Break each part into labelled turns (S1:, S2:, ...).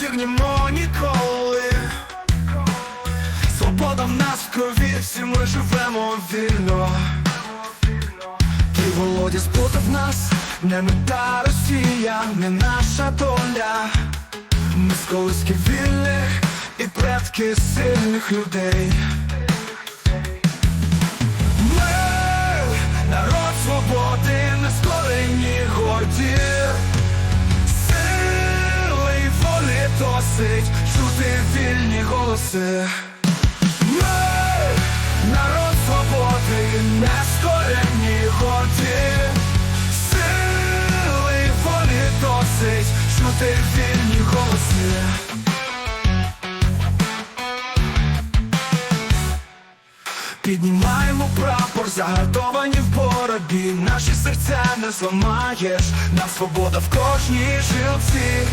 S1: дігнімо ніколи. Свобода в нас в крові, всі ми живемо вільно. Ти Володя сплутав нас, не мета Росія, не наша доля. Ми з колиски вільних і предки сильних людей. Досить чути вільні голоси. Ми народ свободи, не скорені горді. Сили волі досить чути вільні голоси. Піднімаємо прапор, загартовані в боротьбі Наші серця не зламаєш, нам свобода в кожній жилці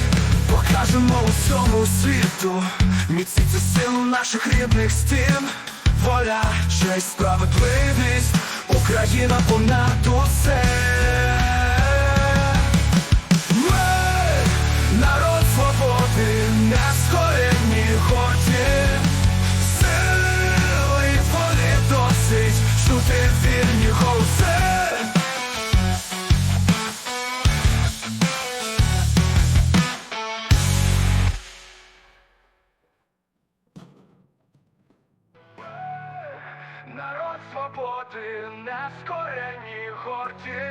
S1: Покажемо усьому світу, міцні це силу наших рідних стін. Воля, честь, справедливість, Україна понад усе свободи, не скорені горді.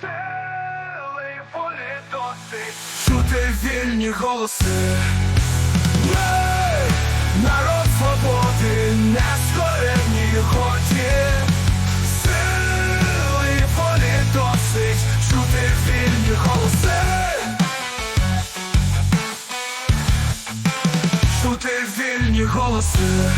S1: Сили волі досить чути вільні голоси. Ми народ свободи, не скорені горді. Сили волі досить чути вільні голоси. Чути вільні голоси